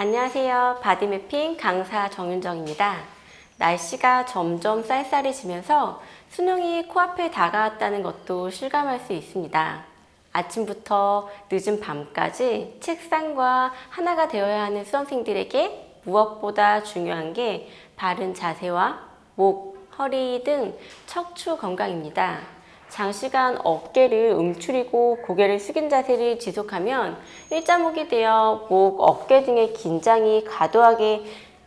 안녕하세요. 바디매핑 강사 정윤정입니다. 날씨가 점점 쌀쌀해지면서 수능이 코앞에 다가왔다는 것도 실감할 수 있습니다. 아침부터 늦은 밤까지 책상과 하나가 되어야 하는 수험생들에게 무엇보다 중요한 게 바른 자세와 목, 허리 등 척추 건강입니다. 장시간 어깨를 움츠리고 고개를 숙인 자세를 지속하면 일자목이 되어 목, 어깨 등의 긴장이 과도하게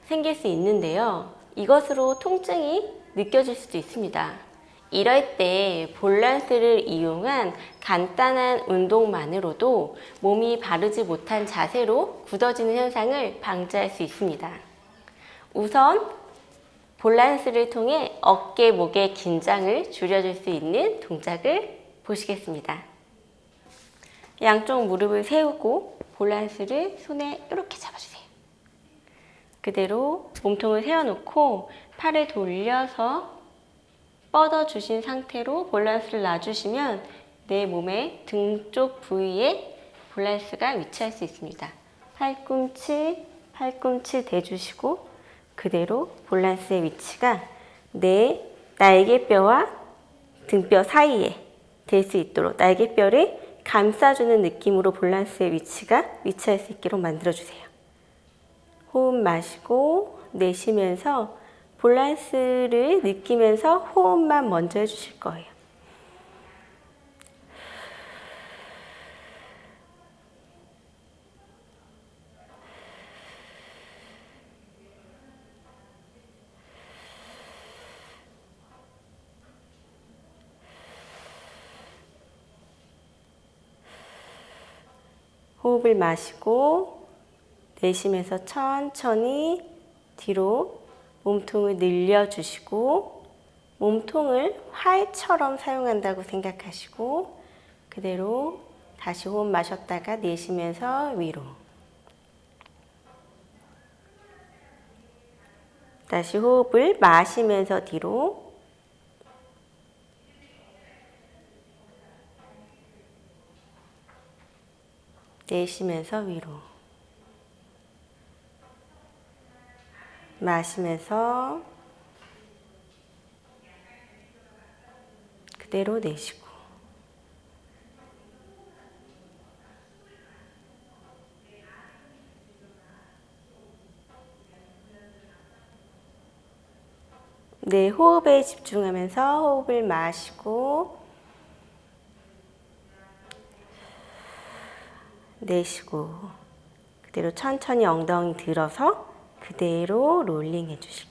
생길 수 있는데요. 이것으로 통증이 느껴질 수도 있습니다. 이럴 때 볼란스를 이용한 간단한 운동만으로도 몸이 바르지 못한 자세로 굳어지는 현상을 방지할 수 있습니다. 우선 볼란스를 통해 어깨, 목의 긴장을 줄여줄 수 있는 동작을 보시겠습니다. 양쪽 무릎을 세우고 볼란스를 손에 이렇게 잡아주세요. 그대로 몸통을 세워놓고 팔을 돌려서 뻗어주신 상태로 볼란스를 놔주시면 내 몸의 등 쪽 부위에 볼란스가 위치할 수 있습니다. 팔꿈치, 팔꿈치 대주시고 그대로 볼란스의 위치가 내 날개뼈와 등뼈 사이에 될 수 있도록 날개뼈를 감싸주는 느낌으로 볼란스의 위치가 위치할 수 있도록 만들어주세요. 호흡 마시고 내쉬면서 볼란스를 느끼면서 호흡만 먼저 해주실 거예요. 호흡을 마시고 내쉬면서 천천히 뒤로 몸통을 늘려주시고 몸통을 활처럼 사용한다고 생각하시고 그대로 다시 호흡 마셨다가 내쉬면서 위로. 다시 호흡을 마시면서 뒤로 내쉬면서 위로. 마시면서 그대로 내쉬고. 네, 호흡에 집중하면서 호흡을 마시고 내쉬고 그대로 천천히 엉덩이 들어서 그대로 롤링 해주실 거예요.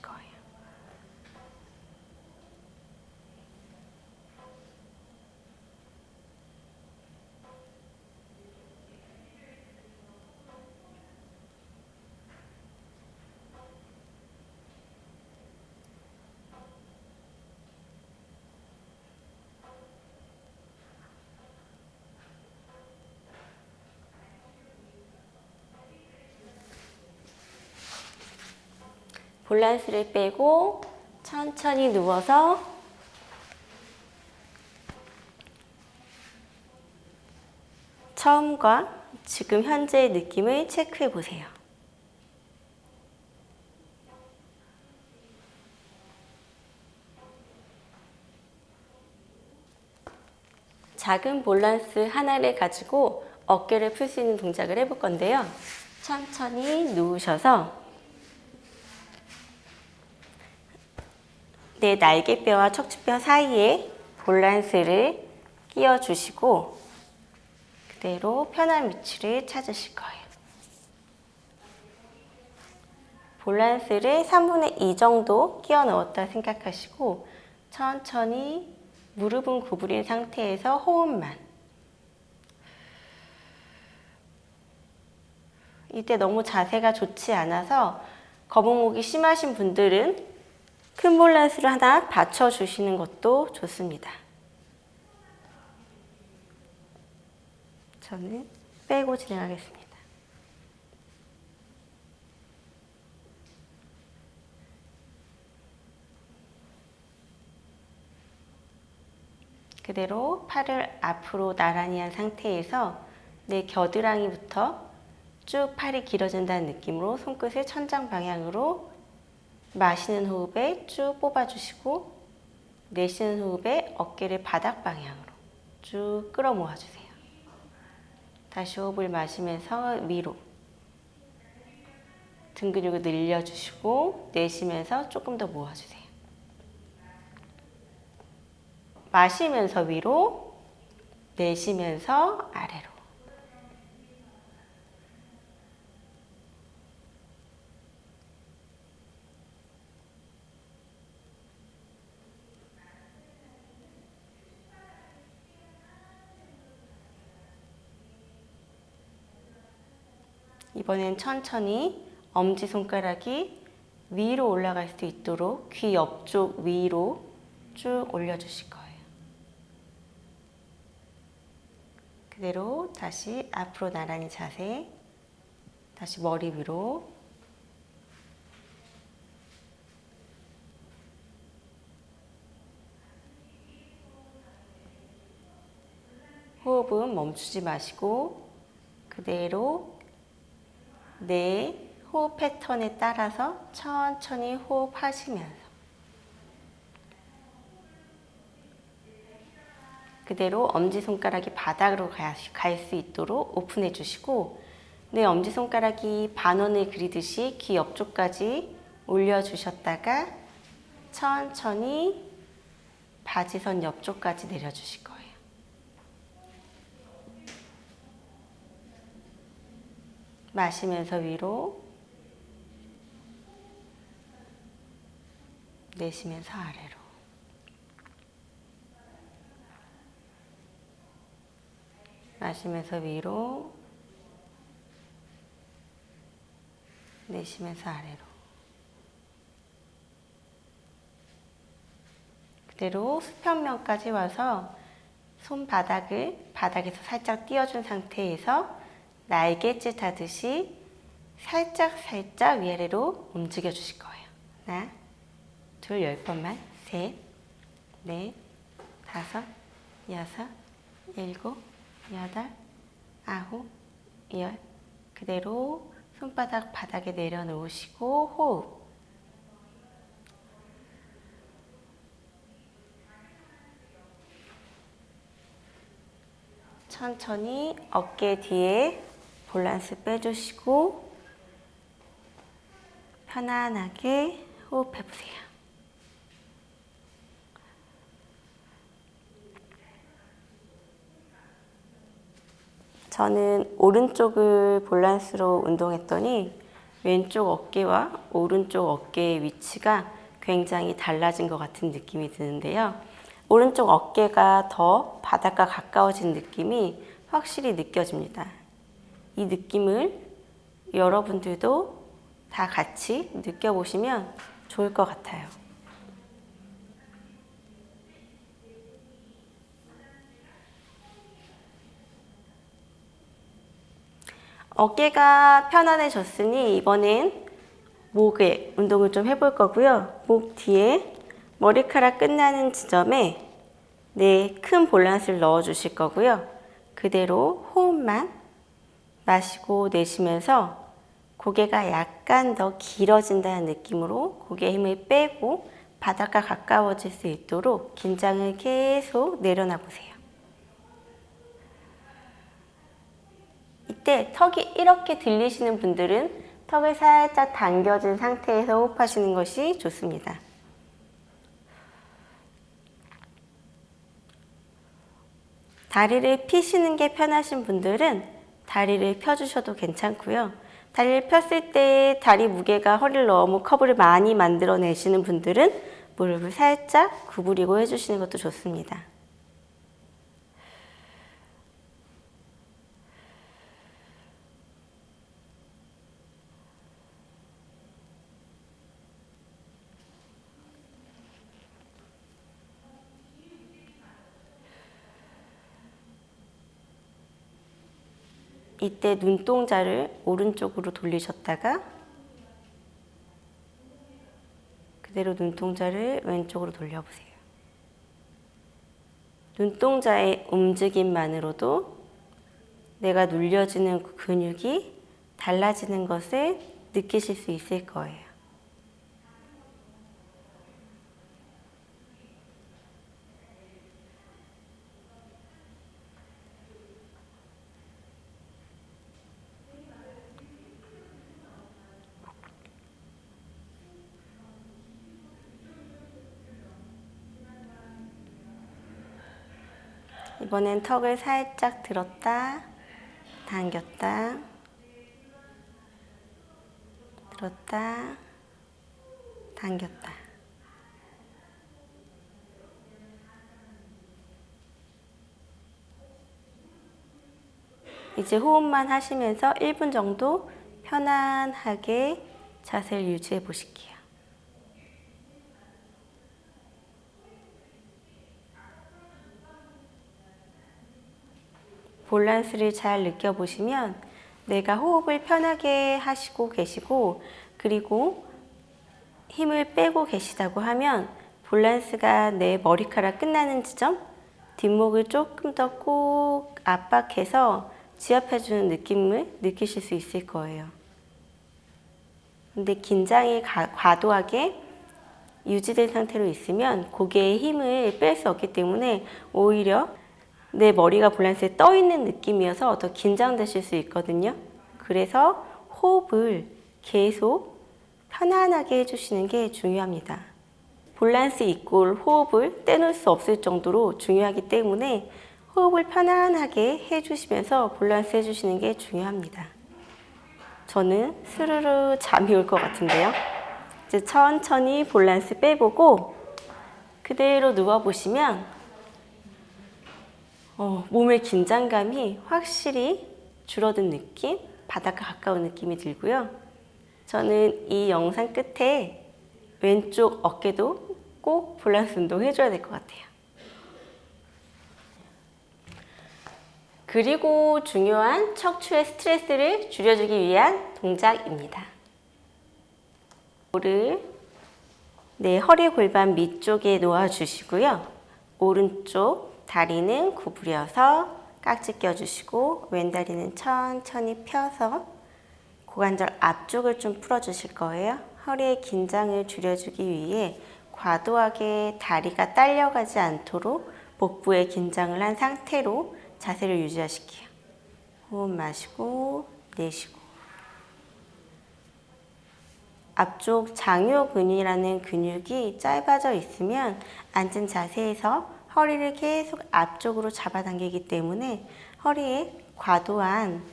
볼란스를 빼고 천천히 누워서 처음과 지금 현재의 느낌을 체크해 보세요. 작은 볼란스 하나를 가지고 어깨를 풀 수 있는 동작을 해볼 건데요. 천천히 누우셔서 내 날개뼈와 척추뼈 사이에 볼란스를 끼워 주시고 그대로 편한 위치를 찾으실 거예요. 볼란스를 3분의 2 정도 끼워 넣었다 생각하시고 천천히 무릎은 구부린 상태에서 호흡만 이때 너무 자세가 좋지 않아서 거북목이 심하신 분들은 큰 볼란스를 하나 받쳐주시는 것도 좋습니다. 저는 빼고 진행하겠습니다. 그대로 팔을 앞으로 나란히 한 상태에서 내 겨드랑이부터 쭉 팔이 길어진다는 느낌으로 손끝을 천장 방향으로 마시는 호흡에 쭉 뽑아주시고 내쉬는 호흡에 어깨를 바닥 방향으로 쭉 끌어 모아주세요. 다시 호흡을 마시면서 위로 등 근육을 늘려주시고 내쉬면서 조금 더 모아주세요. 마시면서 위로 내쉬면서 아래로 이번엔 천천히 엄지손가락이 위로 올라갈 수 있도록 귀 옆쪽 위로 쭉 올려주실 거예요. 그대로 다시 앞으로 나란히 자세, 다시 머리 위로. 호흡은 멈추지 마시고 그대로 내 호흡 패턴에 따라서 천천히 호흡하시면서 그대로 엄지손가락이 바닥으로 갈 수 있도록 오픈해 주시고 내 엄지손가락이 반원을 그리듯이 귀 옆쪽까지 올려주셨다가 천천히 바지선 옆쪽까지 거예요. 마시면서 위로 내쉬면서 아래로. 마시면서 위로 내쉬면서 아래로. 그대로 수평면까지 와서 손바닥을 바닥에서 살짝 띄워준 상태에서 날개짓 하듯이 살짝 살짝 위아래로 움직여 주실 거예요. 하나, 둘, 열 번만. 셋, 넷, 다섯, 여섯, 일곱, 여덟, 아홉, 열. 그대로 손바닥 바닥에 내려놓으시고 호흡. 천천히 어깨 뒤에 밸런스 빼주시고 편안하게 호흡해 보세요. 저는 오른쪽을 밸런스로 운동했더니 왼쪽 어깨와 오른쪽 어깨의 위치가 굉장히 달라진 것 같은 느낌이 드는데요. 오른쪽 어깨가 더 바닥과 가까워진 느낌이 확실히 느껴집니다. 이 느낌을 여러분들도 다 같이 느껴보시면 좋을 것 같아요. 어깨가 편안해졌으니 이번엔 목에 운동을 좀 해볼 거고요. 목 뒤에 머리카락 끝나는 지점에 네, 큰 볼란스를 넣어 주실 거고요. 그대로 호흡만 마시고 내쉬면서 고개가 약간 더 길어진다는 느낌으로 고개 힘을 빼고 바닥과 가까워질 수 있도록 긴장을 계속 내려놔 보세요. 이때 턱이 이렇게 들리시는 분들은 턱을 살짝 당겨진 상태에서 호흡하시는 것이 좋습니다. 다리를 피시는 게 편하신 분들은 다리를 펴주셔도 괜찮고요. 다리를 폈을 때 다리 무게가 허리를 너무 커브를 많이 만들어내시는 분들은 무릎을 살짝 구부리고 해주시는 것도 좋습니다. 이때 눈동자를 오른쪽으로 돌리셨다가 그대로 눈동자를 왼쪽으로 돌려보세요. 눈동자의 움직임만으로도 내가 눌려지는 그 근육이 달라지는 것을 느끼실 수 있을 거예요. 이번엔 턱을 살짝 들었다, 당겼다, 들었다, 당겼다. 이제 호흡만 하시면서 1분 정도 편안하게 자세를 유지해 보실게요. 밸런스를 잘 느껴보시면 내가 호흡을 편하게 하시고 계시고 그리고 힘을 빼고 계시다고 하면 밸런스가 내 머리카락 끝나는 지점 뒷목을 조금 더 꼭 압박해서 지압해주는 느낌을 느끼실 수 있을 거예요. 근데 긴장이 가- 과도하게 유지된 상태로 있으면 고개에 힘을 뺄 수 없기 때문에 오히려 내 머리가 밸런스에 떠 있는 느낌이어서 더 긴장되실 수 있거든요. 그래서 호흡을 계속 편안하게 해주시는 게 중요합니다. 밸런스 이꼴 호흡을 떼놓을 수 없을 정도로 중요하기 때문에 호흡을 편안하게 해주시면서 밸런스 해주시는 게 중요합니다. 저는 스르르 잠이 올 것 같은데요. 이제 천천히 밸런스 빼보고 그대로 누워보시면 어, 몸의 긴장감이 확실히 줄어든 느낌, 바닥과 가까운 느낌이 들고요. 저는 이 영상 끝에 왼쪽 어깨도 꼭 밸런스 운동 해줘야 될 것 같아요. 그리고 중요한 척추의 스트레스를 줄여주기 위한 동작입니다. 볼을 내 허리 골반 밑쪽에 놓아주시고요. 오른쪽 다리는 구부려서 깍지 껴주시고 왼다리는 천천히 펴서 고관절 앞쪽을 좀 풀어주실 거예요. 허리의 긴장을 줄여주기 위해 과도하게 다리가 딸려가지 않도록 복부에 긴장을 한 상태로 자세를 유지하실게요. 호흡 마시고 내쉬고 앞쪽 장요 근이라는 근육이 짧아져 있으면 앉은 자세에서 허리를 계속 앞쪽으로 잡아당기기 때문에 허리에 과도한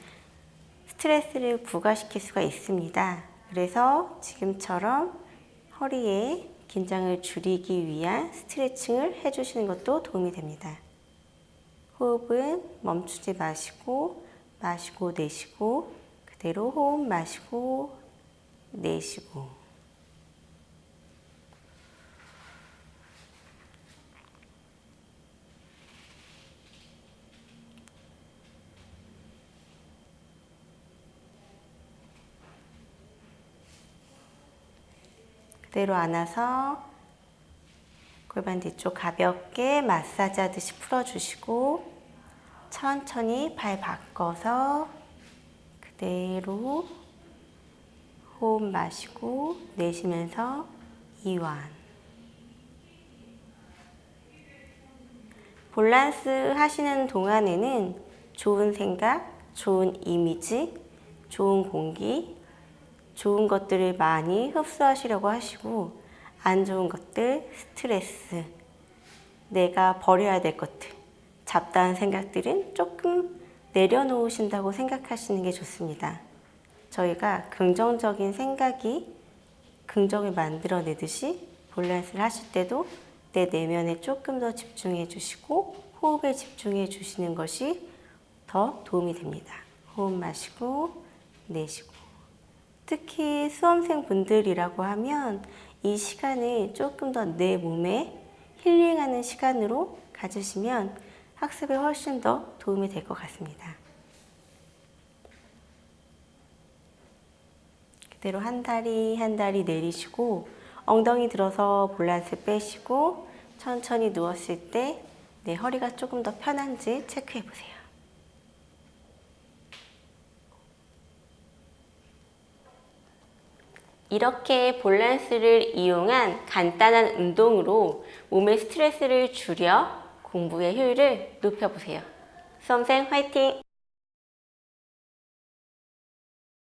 스트레스를 부과시킬 수가 있습니다. 그래서 지금처럼 허리에 긴장을 줄이기 위한 스트레칭을 해주시는 것도 도움이 됩니다. 호흡은 멈추지 마시고 마시고 내쉬고 그대로 호흡 마시고 내쉬고 그대로 안아서 골반 뒤쪽 가볍게 마사지 하듯이 풀어주시고 천천히 발 바꿔서 그대로 호흡 마시고 내쉬면서 이완. 밸런스 하시는 동안에는 좋은 생각, 좋은 이미지, 좋은 공기, 좋은 것들을 많이 흡수하시려고 하시고 안 좋은 것들, 스트레스, 내가 버려야 될 것들, 잡다한 생각들은 조금 내려놓으신다고 생각하시는 게 좋습니다. 저희가 긍정적인 생각이 긍정을 만들어내듯이 밸런스를 하실 때도 내 내면에 조금 더 집중해 주시고 호흡에 집중해 주시는 것이 더 도움이 됩니다. 호흡 마시고 내쉬고 특히 수험생 분들이라고 하면 이 시간을 조금 더 내 몸에 힐링하는 시간으로 가지시면 학습에 훨씬 더 도움이 될 것 같습니다. 그대로 한 다리 한 다리 내리시고 엉덩이 들어서 밸런스 빼시고 천천히 누웠을 때 내 허리가 조금 더 편한지 체크해 보세요. 이렇게 볼란스를 이용한 간단한 운동으로 몸의 스트레스를 줄여 공부의 효율을 높여보세요. 수험생 화이팅!